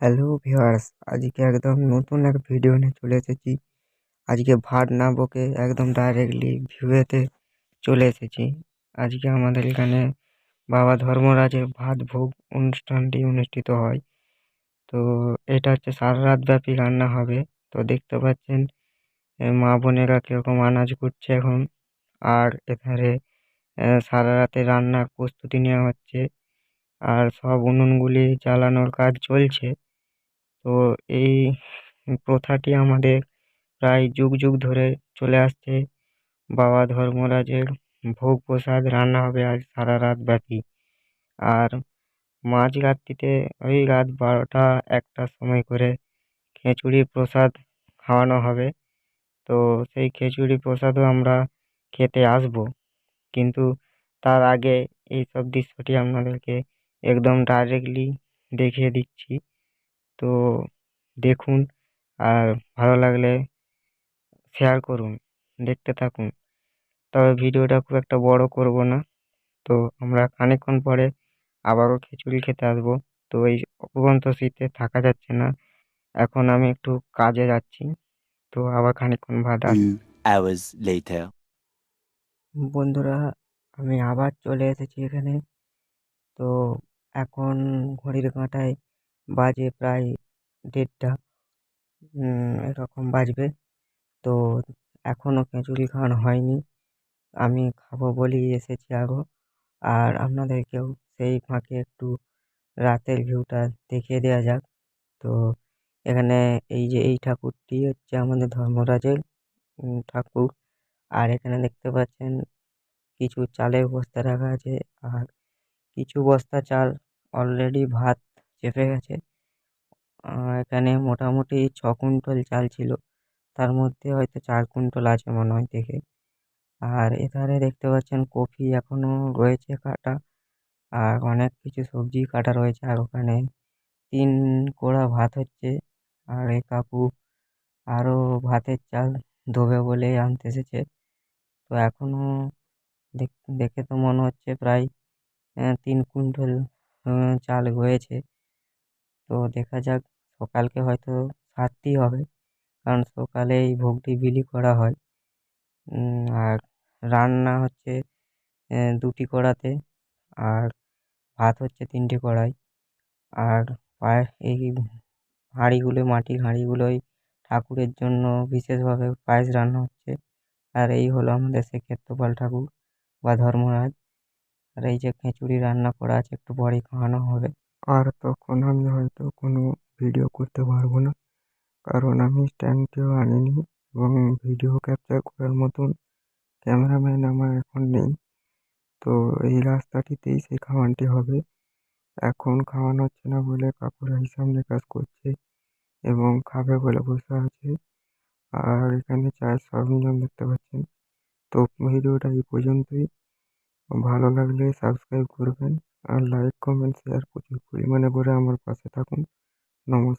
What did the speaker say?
Hello viewers আজকে একদম নতুন এক ভিডিও নিয়ে চলে এসেছি। আজকে ভাট না বকে একদম ডাইরেক্টলি ভিউয়েতে চলে এসেছি। আজকে আমাদের এখানে বাবা ধর্মরাজের ভাত ভোগ অনুষ্ঠানটি অনুষ্ঠিত হয়। তো এটা হচ্ছে সারা রাত ব্যাপী রান্না হবে। তো দেখতে পাচ্ছেন মা বোনেরা কীরকম আনাজ করছে এখন। আর আহ, সারা রাতে রান্নার প্রস্তুতি নেওয়া হচ্ছে। আর সব উনুনগুলি জ্বালানোর কাজ চলছে। তো এই প্রথাটি আমাদের প্রায় যুগ যুগ ধরে চলে আসছে। বাবা ধর্মরাজের ভোগ প্রসাদ রান্না হবে আজ সারা রাত ব্যাপী। আর মাঝরাত্রিতে ওই রাত বারোটা একটার সময় করে খিচুড়ি প্রসাদ খাওয়ানো হবে। তো সেই খিচুড়ি প্রসাদও আমরা খেতে আসব। কিন্তু তার আগে এই সব দৃশ্যটি আপনাদেরকে একদম ডাইরেক্টলি দেখিয়ে দিচ্ছি। তো দেখুন আর ভালো লাগলে শেয়ার করুন দেখতে থাকুন। তবে ভিডিওটা খুব একটা বড় করব না। তো আমরা খানিকক্ষণ পরে আবারও খিচুড়ি খেতে আসব। তো এই অফুরন্ত শীতে থাকা যাচ্ছে না। এখন আমি একটু কাজে যাচ্ছি। তো আবার খানিকক্ষণ বাদ. বন্ধুরা আমি আবার চলে এসেছি এখানে। তো এখন ঘড়ির কাঁটায় বাজে প্রায় দেড়টা এরকম বাজবে। তো এখনও খিচুড়ি খাওয়ানো হয়নি। আমি খাব বলেই এসেছি আরও আর আপনাদেরকেও সেই ফাঁকে একটু রাতের ভিউটা দেখিয়ে দেওয়া যাক। তো এখানে এই যে এই ঠাকুরটি হচ্ছে আমাদের ধর্মরাজের ঠাকুর। আর এখানে দেখতে পাচ্ছেন কিছু চালের বস্তা রাখা আছে। আর কিছু বস্তা চাল অলরেডি ভাত চেপে গেছে। এখানে মোটামুটি ছ কুইন্টাল চাল ছিল। তার মধ্যে হয়তো চার কুইন্টাল আছে মনে হয় দেখে। আর এধারে দেখতে পাচ্ছেন কফি এখনও রয়েছে কাটা। আর অনেক কিছু সবজি কাটা রয়েছে। আর ওখানে তিন কোড়া ভাত হচ্ছে। আর এই কাকু আরও ভাতের চাল ধোবে বলে আনতে এসেছে। তো এখনও দেখে তো মনে হচ্ছে প্রায় তিন কুইন্টাল চাল হয়েছে। তো দেখা যাক, সকালকে হয়তো সারতেই হবে, কারণ সকালে এই ভোগটি বিলি করা হয়। আর রান্না হচ্ছে দুটি কড়াতে, আর ভাত হচ্ছে তিনটে কড়াই। আর এই হাঁড়িগুলো, মাটির হাঁড়িগুলোয় ঠাকুরের জন্য বিশেষভাবে পায়েস রান্না হচ্ছে। আর এই হলো আমাদের সেই ক্ষেত্রপাল ঠাকুর বা ধর্মরাজ। আর এই যে খিচুড়ি রান্না করা আছে, একটু পরেই খাওয়ানো হবে। আর তখন আমি হয়তো কোনো ভিডিও করতে পারব না। কারণ আমি স্ট্যান্ডটিও আনিনি এবং ভিডিও ক্যাপচার করার মতন ক্যামেরাম্যান আমার এখন নেই। তো এই রাস্তাটিতেই সেই খাওয়ানটি হবে। এখন খাওয়ানো হচ্ছে না বলে কাকুরা হিসাব নিকাশ করছে এবং খাবে বলে বসে আছে। আর এখানে চায়ের সরঞ্জাম দেখতে পাচ্ছেন। তো ভিডিওটা এই পর্যন্তই। ভালো লাগলে সাবস্ক্রাইব করবেন। আর লাইক কমেন্ট শেয়ার প্রচুর পরিমাণে করে আমার পাশে থাকুন। নমস্কার।